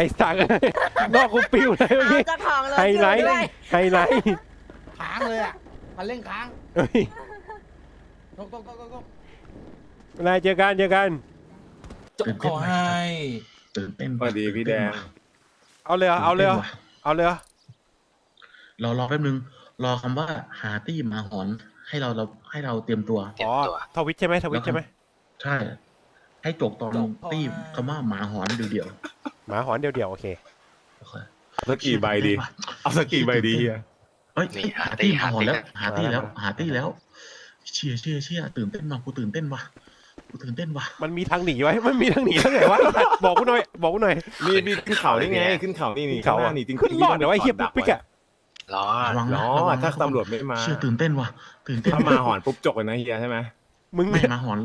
อ้สักนอกกูปิวเลยเมื่อเอากี้เจ้าของรถไฮอยู่ไลท์ด้วย ไฮไลท์ค้างเลยอะมันเร่งค้างเฮ้ยตกตกตกตกตกนายเจอกันเจอกัน จบขอให้ ตื่นเต้นสวัสดีพี่แดง เอาเลยเหรอเอาเลยเหรอเอาเลยเหรอรอรอแป๊บนึง รอคำว่าหาตี้หมาหอน ให้เราเราให้เราเตรียมตัว อ๋อทวิตใช่ไหมทวิตใช่ไหมใช่ ให้จกตอนตี้คำว่าหมาหอนเดียว หมาหอนเดียวเดียวๆโอเคๆโอเค เอาสักกี่ใบดี เอาสักกี่ใบดีเฮียเอ้ยนี่หาหาตี้ตี้หมาหอนแล้วหาตี้หาตี้แล้ว หาตี้แล้ว เชี่ยเชี่ยเชี่ยตื่นเต้นว่ะกูตื่นเต้นว่ะกูตื่นเต้นว่ะมันมีทางหนีไว้ มันมีทางหนีทางไหนวะ บอกกูหน่อย บอกกูหน่อยมีมีขึ้นเขานี่ไงขึ้นเขานี่นี่เขาข้างหอะน้านี่จริงๆขึ้นรอดเดี๋ยวไอ้เฮียดัปุ๊กปิ๊กอะรอระวังนะล้อระวังนะถ้าตำรวจไม่มาเชี่ยตื่นเต้นว่ะตื่นเต้นถ้ามาหอนปุ๊บจกเลยนะเฮียใช่ไหมมึงไม่หมาหอน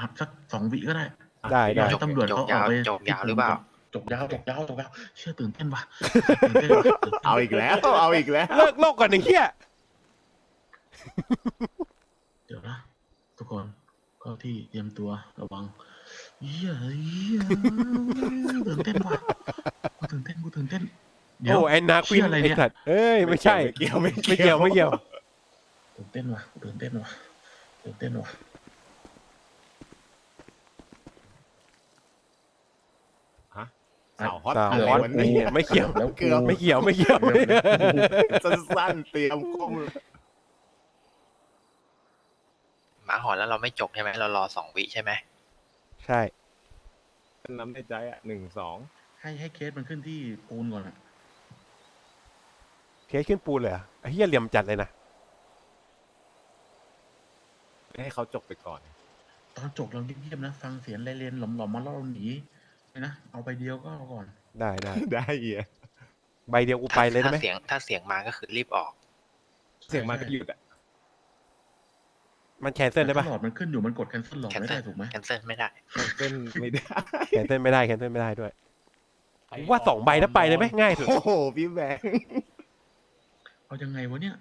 หับสักสองวิก็ได้ได้ได้ ให้ตำรวจเขาออกไปจบยาวหรือเปล่า จกยาวจกยาวจกยาวเชื่อตื่นเต้นว่ะตื่นเต้นว่ะตื่นต้นเอาอีกแล้ว เอาอีกแล้ว เลิกโลกก่อนหนึ่งเฮียเดี๋ยวนะทุกคนเข้าที่เตรียมตัวระวังเฮียเฮียตื่นเต้นว่ะกูตื่นเต้นกูตื่นเต้นเดี๋ยวโอ้แอนนาควินเชื่ออะไรไอ้เนี่ยสัตว์เอ้ยไม่ใช่ไม่เกี่ยวไม่ไม่เกี่ยวไม่เกี่ยวตื่นเต้นว่ะกูตื่นเต้นว่ะตื่นเต้นว่ะ สาวฮอตสาวอะไรฮอตวันไอ้นี้เหี้ยไม่เกี่ยว แล้วเกือบไม่เกี่ยวไม่เกี่ยว สั้นๆเตรียมก้มหมาหอนแล้วเราไม่จบใช่ไหมเรารอสองวิใช่ไหมใช่น้ำในใจอะหนึ่งสองให้ให้เคสมันขึ้นที่ปูนก่อนอะเคสขึ้นปูนเลยเหรอไอ้เฮียเหลี่ยมจัดเลยนะให้เขาจกไปก่อน ตอนจบเราเงียบๆนะ ฟังเสียงไรเรียนหลอมๆมาแล้วเราหนีเลย นะ เอาไปเดียวก็เอาก่อน ได้ได้ได้เฮียใบเดียวกูไปเลยได้ถ้าไหมเสียงถ้าเสียงมาก็คือรีบออก เสียงมาก็หยุดอะมันแคนเซิลได้ปะหลอดมันขึ้นอยู่มันกด cancel หลอดแคนไม่เซิได้ลถูกไหมแคนเซิลไม่ได้ เต้นไม่ได้แคนเซิลไม่ได้แคนเซิลไม่ได้ด้วยกูว่าสองใบแล้วไปเลยไหมง่ายสุดโอ้โหพี่แบงค์เอายังไงวะเนี่ย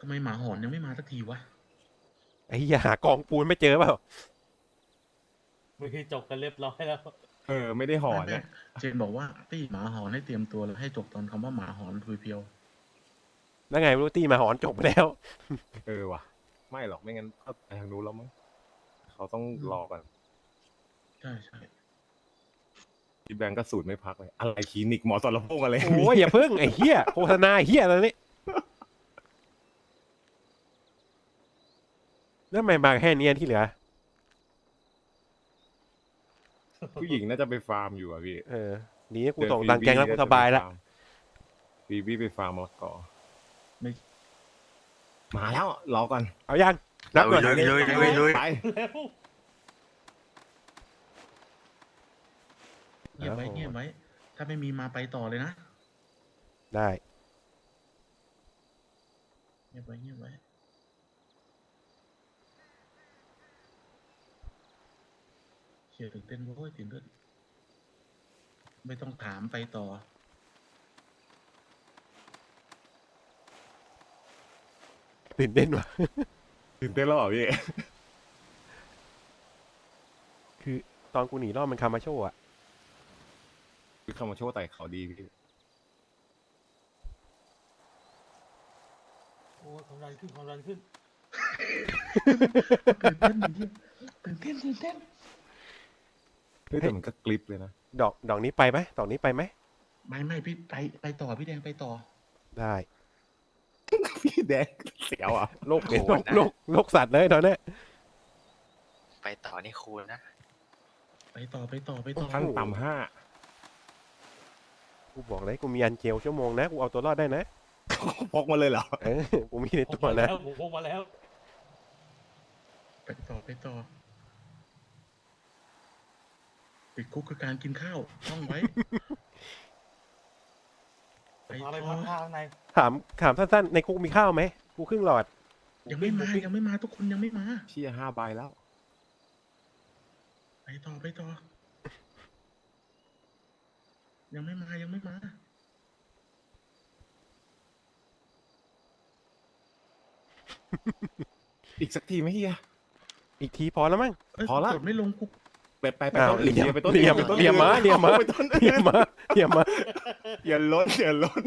ทำไมหมาหอนยังไม่มาสักทีวะ ไอ้เหี้ยหากองปูนไม่เจอเปล่า มือจบกันเรียบร้อยแล้ว เออ ไม่ได้หอนไม่นะเจนบอกว่าตี้หมาหอนให้เตรียมตัวแล้วให้จบตอนคำว่าหมาหอนคุยเพียวแล้วไงไม่รู้ตี้มาหอนจบไปแล้ว เออว่ะ ไม่หรอกไม่งั้นเขาไปทางนู้นแล้วมั้งเขาต้องรอกันใช่ใช่พี่แบงก์ก็สูตรไม่พักเลยอะไรคลินิกหมอสรพงษ์อะไรโอ้ยอย่าเพิ่งไอ้เหี้ยโฆษณาเหี้ยอะไรนี่แล้วทำไมมาแค่นี้ที่เหลือ ผู้หญิงน่าจะไปฟาร์มอยู่อะพี่เออหนีกูส่งตังค์แกงแล้วกูสบายแล้วบีบี้ไปฟาร์มมะละกอไม่มาแล้วรอก่อนเอายังนับก่อนลุยลุยลุยลุยไปเงียบไว้เงียบไว้ถ้าไม่มีมาไปต่อเลยนะได้เงียบไว้เงียบไว้ เชียร์ตื่นเต้นโว้ยตื่นเต้นไม่ต้องถามไปต่อ ตื่นเต้นว่ะ ตื่นเต้นแล้วเหรอพี่ คือตอนกูหนีรอบมันคามาโชว์อะคือคำมาโชว์ไต่เขาดีพี่โอ้ความดันขึ้นความดันขึ้น ตื่นเต้นเหี้ยตื่นเต้นตื่นเต้น เฮ้ยแต่มันก็กลิปเลยนะ ดอกดอกนี้ไปไหมดอกนี้ไปไหมไม่ไม่พี่ไปไปต่อพี่แดงไปต่อ ได้พี่แดงเสียวอะโลกโหโลดกนะโลกโลกสัตว์เลยตอนเนี้ย ไปต่อนี่คูลนะไปต่อไปต่อไปต่อขั้นต่ำห้ากูบอกเลยกูมีอันเจลชั่วโมงนะกูเอาตัวรอดได้นะพกมาเลยเหรอ เออกูมีในพกตัวมานะแล้วผมพกมาแล้ว ไปต่อไปต่อ ติดคุกคือการกินข้าวท่องไว้ไปพาไปต่อพักข้างในถามถามสั้นๆในคุกมีข้าวไหมกูครึ่งหลอดยังไม่มายังไม่มาทุกคนยังไม่มา เชี่ยห้าใบแล้ว ไปต่อไปต่อ ยังไม่มายังไม่มา อีกสักทีไหมเฮีย อีกทีพอแล้วมั้งเอ้ยพอละ กดไม่ลงกู ไปไปไปอ้าวต้นอื่นเหลี่ยมไปต้นเหลี่ยมไปต้นเหลี่ยมมาเหลี่ยมมาไปต้นเฮียอื่นมาเฮียมาอย่าล้นอย่าล้น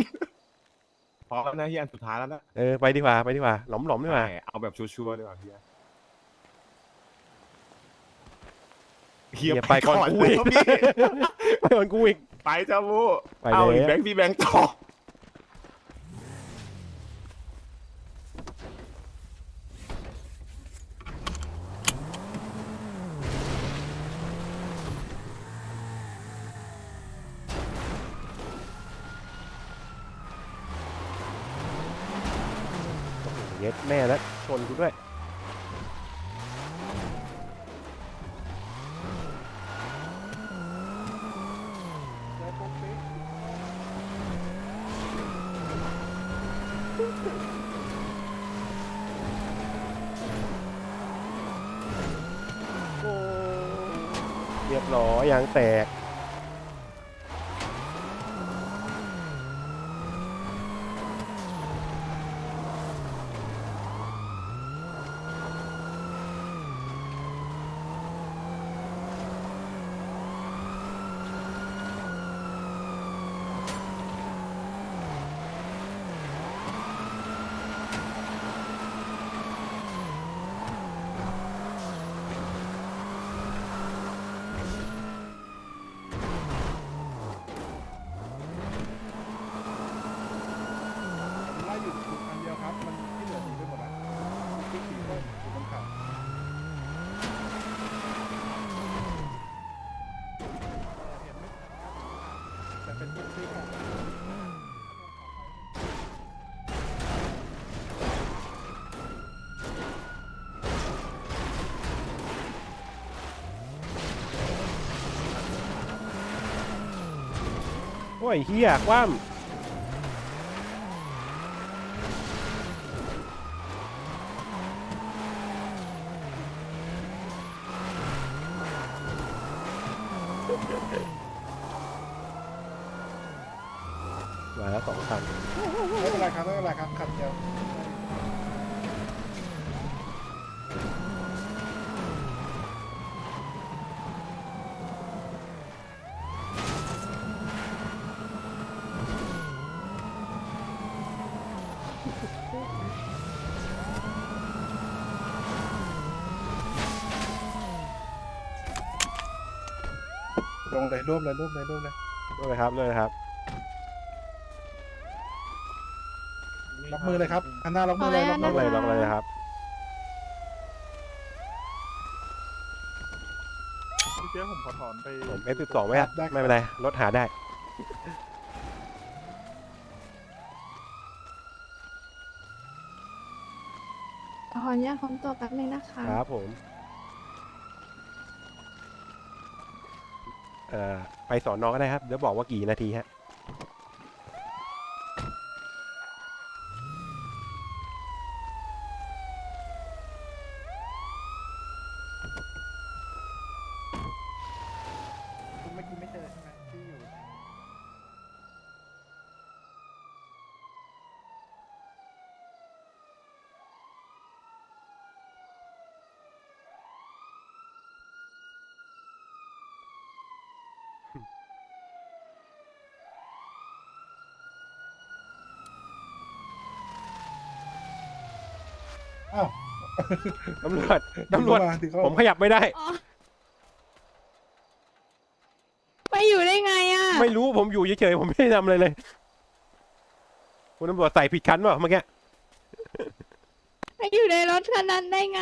พอแล้วนะเฮียอันสุดท้ายแล้วนะเออไปดีกว่าไปดีกว่าหลอมหลอมดีกว่าใช่เอาแบบชัวร์ๆดีกว่าเฮียเฮียไปก่อนกูอีกแล้วพี่ไปก่อนกูอีกไปจ้ามูไปเอาอีกแล้วแบงค์พี่แบงค์ต่อ เย็ดแม่แล้วชนกูด้วยเรียบร้อยยางแตก ไล่อยู่อันเดียวครับ มันที่เหลือหนีไปหมดแล้วที่ขี่ก็อยู่บนเขาเห็นไหมแต่เป็นที่ที่ค่ะ โอ้ยเฮียคว่ำมาแล้วสองคัน ไม่เป็นไรครับไม่เป็นไรครับขับเดียว ล งเลยรวบเลยรวบเลยรวบเลยด้วยครับด้วยครับล็อกมือเลยครับอันหน้าล็อกมือเลยขออนุล็ญาอกตมือล็อกเลยเลยล็อกเลยครับพี่เจ๊ผมขอถอนไปผมเอฟสิบสองไว้ฮะได้ครับไม่เป็นไรรถหาได้ขออนุญาตค้นตัวแป๊บนึงนะคะ ครับผม เอ่อ ไปสอนน้องก็ได้ครับเดี๋ยวบอกว่ากี่นาทีฮะ คุณเมื่อกี้ไม่เจอใช่ไหมที่อยู่ อ้าวตำรวจตำรวจดึงเข้าาดึงเข้าผมขยับไม่ได้ อ๋อไปอยู่ได้ไงอะไม่รู้ผมอยู่เฉยๆผมไม่ได้ทำอะไรเลย คุณตำรวจใส่ผิดคันเปล่าเมื่อกี้ ไปอยู่ในรถคันนั้นได้ไง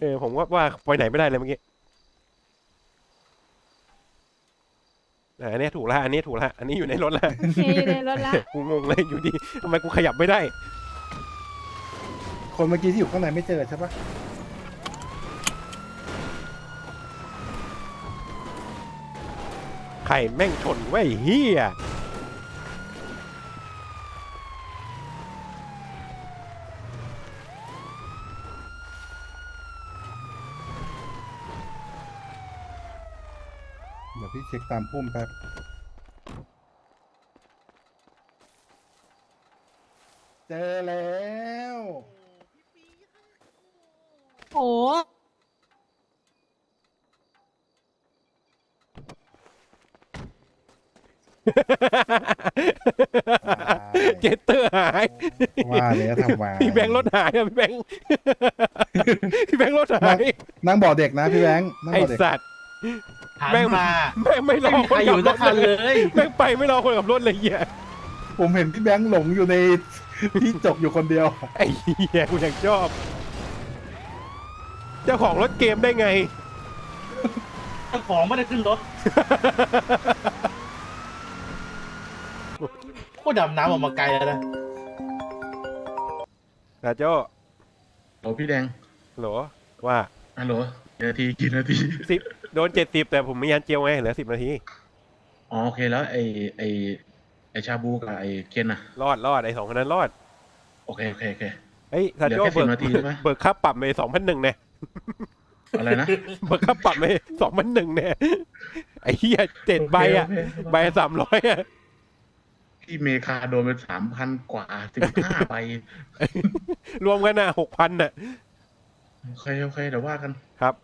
เออผมว่าว่าไปไหนไม่ได้เลยเมื่อกี้อะอันนี้ถูกแล้วอันนี้ถูกแล้วอันนี้อยู่ในรถแล้วโอเคอยู่ในรถละ กูงงเลยอยู่ดีทำไมกูขยับไม่ได้ คนเมื่อกี้ที่อยู่ข้างในไม่เจอใช่ปะไข่แม่งชนไว้ยเฮียเดี๋ยวพี่เช็คตามพุ่มแป๊บเจอแล้ โหเจตเตอร์หายว่าเลยทำมาพี่แบงค์รถหายอะพี่แบงค์พี่แบงค์รถหายนั่งบ่อเด็กนะพี่แบงค์นั่งไอบ่อเด็กสัตว์แบงค์มาแบงค์ไม่รอคนขับรถเลยแบงค์ไปไม่รอคนขับรถเลยเหี้ยผมเห็นพี่แบงค์หลงอยู่ในที่จบอยู่คนเดียวไอ้เหี้ยกูยังชอบ เจ้าของรถเกมได้ไง เจ้าของไม่ได้ขึ้นรถโคตรดำน้ำออกมาไกลแล้วนะนะโจ้โหลพี่แดงโหลว่าฮัลโหลกี่นาทีกี่นาทีสิบโดนเจ็ดสิบแต่ผมมียันเจียวไงเหลือสิบนาที อ๋อโอเคแล้วไอไอไอชาบูกับไอเคนอะรอดรอดไอ้สองคนนั้นรอด โอเคโอเคโอเค เฮ้ยซาโจ้เหลือแค่เบิก10นาทีใช่ไหม เบิกค่าปรับไปสองพันหนึ่งเนี่ย อะไรนะเบิกค่าปรับไปสองพันหนึ่งเนี่ย ไอ้เหี้ยเจ็ดใบอะโเคโอเคใบสามร้อยอะ ที่เมคาโดนไปสามพันกว่าสิบห้าใบรวมกันน่ะหกพันน่ะ โอเคโอเคเดี๋ยวว่ากัน ครับ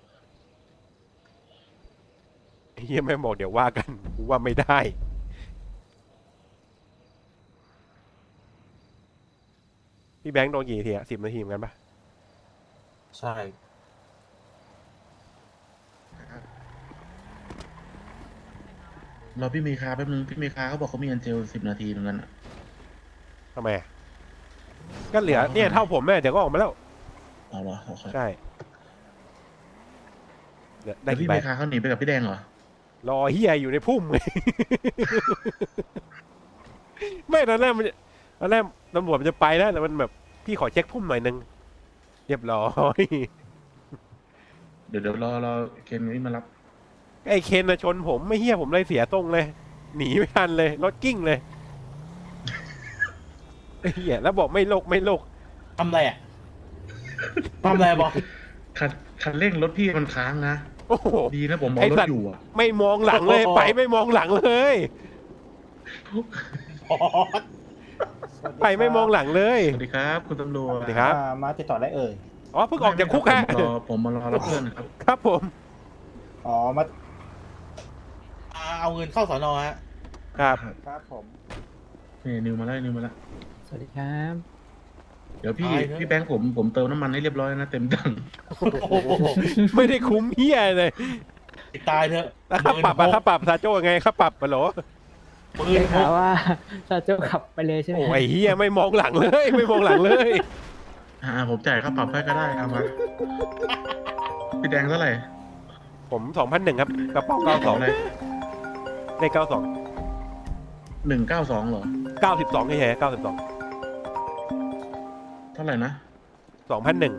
ไอ้เหี้ยแม่งบอกเดี๋ยวว่ากันกูว่าไม่ได้ พี่แบงค์โดนกี่ทีอะสิบนาทีเหมือนกันปะใช่ รอพี่เมคาแป๊บนึงพี่เมคาเขาบอกเขามีอันเจลสิบนาทีเหมือนกันอะทำไมอะก็เหลือเนี่ยเท่าผมแม่เดี๋ยวก็ออกมาแล้วอ๋อเหรอโอเคใช่เหลือได้แล้วกี่พี่ใบเมคาเขาหนีไปกับพี่แดงเหรอรอเฮียอยู่ในพุ่มไงไม่ตอนแรกมันตอนแรกตำรวจมันจะไปแล้วแต่มันแบบพี่ขอเช็คพุ่มหน่อยนึงเรียบร้อย เดี๋ยวเดี๋ยวรอรอเคนนี่มารับ ไอ้เคนนะชนผมไม่เฮียผมเลยเสียตรงเลย หนีไม่ทันเลยรถกิ้งเลยไอ้เฮียแล้วบอกไม่โลกไม่โลกทำอะไรอะทำอะไรบอกคันคันเร่งรถพี่มันค้างนะ โอ้โห ดีนะผมมองไอ้รถสัตว์ อยู่อะไม่มองหลังเลย ไปไม่มองหลังเลยอ๋อไปไม่มองหลังเลยสวัสดีครับ คุณตำรวจสวัสดีครับอ่ามาติดต่อได้เอ่ย อ๋อเพิ่งออกจากคุกฮะผมรอผมมารอรับเพื่อนนะครับ ครับผม อ๋อ มาอ่า เอาเงินเข้าสอนอฮะครับ ครับผมนี่นิวมาแล้วนิวมาแล้วสวัสดีครับเดี๋ยวพี่ตายเถอะพี่แบงค์ผมผมเติมน้ำมันให้เรียบร้อยนะเต็มถังโอ้โหไม่ได้คุ้มเฮียเลยตายเถอะแล้วค่าปรับอะค่าปรับซาโจ้ไงค่าปรับปะโหลปืนได้พข่ากวว่าซาโจ้ขับไปเลยใช่ไหมโอ้ยเฮียไม่มองหลังเลย ไม่มองหลังเลย อ่าผมจ่ายค่าปรับให้ก็ได้เอามาพี่แดงเท่าไหร่ผมสองพันหนึ่งครับกระเป๋าเก้าสองอะไร เลขเก้าสองหนึ่งเก้าสองเหรอเก้าสิบสองใช่ไหมเก้าสิบสองเท่าไหร่นะสองพันหนึ่ง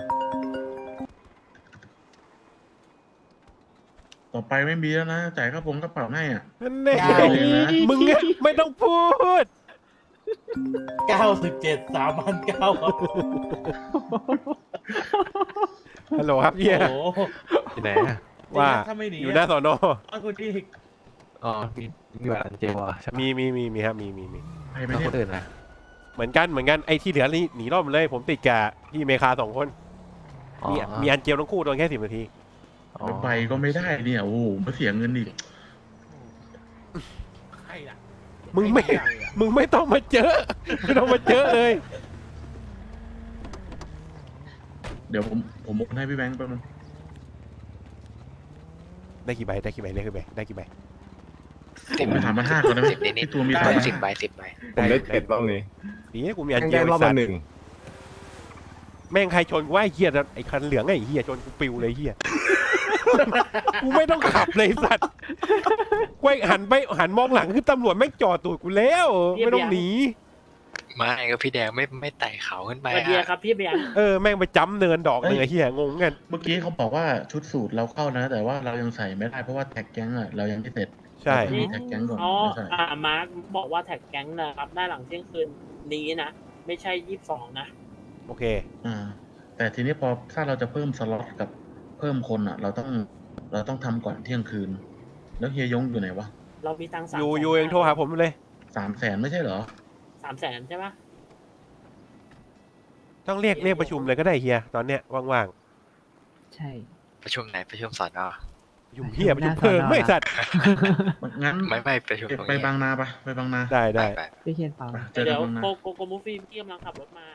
ต่อไปไม่มีแล้วนะจ่ายค่าผมกระเป๋าให้อะ นั่นแน่ได้เลยนะ มึงอะไม่ต้องพูด เก้าสิบเจ็ดสามพันเก้าครับฮัลโหลครับเฮียโอ้โหที่ไหนอะว่าถ้าไม่หนีอยู่หน้าสอนออ้าวคนที่ อ๋อมีมีแบบอันเจลอะใช่ปะมีมีมีมีครับมีมีมีไปไม่แล้วได้คนอื่นนะเหมือนกันเหมือนกันไอ้ที่เหลือนี่หนีรอดหมดเลยผมติดกับพี่เมคาสองคนอ๋อมีมีอันเจลทั้งคู่โดนแค่สิบนาที อ๋อไปก็ไม่ได้เนี่ย โอ้โหมาเสียเงินอีกใครล่ะมึงไม่ มึงไม่ต้องมาเจอไม่ต้องมาเจอเลย เดี๋ยวผมผมโอนให้พี่แบงค์แป๊บนึงได้กี่ใบได้กี่ใบได้กี่ใบได้กี่ใบ สิบผมไปถามมาห้าก่อนได้ไหมสิบนิดที่ตัวมีๆสามสิบใบสิบใบผมได้เจ็ดรอบนี้ดีนะกูมีอันเจแก้ลรอบไอ้สัละตว์หนึ่งแม่งใครชนกูว่าไอ้เฮียไอ้คันเหลืองไอ้เฮียชนกูปิวเลยไอ้เฮียกูไม่ต้องขับเลยไอ้สัตว์กูไอ้หันไปหันมองหลังคือตำรวจแม่งจอดตูดกูแล้ว ไม่ต้องหนี ไม่ก็พี่แดงไม่ไม่ไต่เขาขึ้นไปสวัสดีอะครับพี่เบียร์เออแม่งไปจ้ำเนินดอกหนึ่งไอ้เฮียงงกันเมื่อกี้เขาบอกว่าชุดสูตรเราเข้านะ แต่ว่าเรายังใส่ไม่ได้เพราะว่าแท็กแก๊งอะเรายังไม่เสร็จ ใช่เราต้องมีแท็กแก๊งก่อนอ๋อไม่ใส่อ่ามาร์คบอกว่าแท็กแก๊งนะครับได้หลังเที่ยงคืนนี้นะ ไม่ใช่ยี่สิบสองนะ โอเค อ่า แต่ทีนี้พอถ้าเราจะเพิ่มสล็อตกับเพิ่มคนอะ เราต้องเราต้องทำก่อนเที่ยงคืน แล้วเฮียยงอยู่ไหนวะเรามีตังค์สามอยู่อยู่ยังโทรหาผมเลย สามแสนไม่ใช่เหรอ สามแสนใช่ปะต้องเรียกเรียกประชุมเลยก็ได้เฮีย ตอนเนี้ยว่างใช่ ประชุมไหนประชุมสอนอๆ ยุ่งเหี้ยประชุมเพลิงไม่สัตว์งั้นไม่ไม่ไปชุมตรงไปนี้บางนาไปไปบางนาได้ได้ ไปพี่เคนฟังไปเจอเดี๋กัยนวบางนา โกโกโกมูฟี่ที่กำลังขับรถมา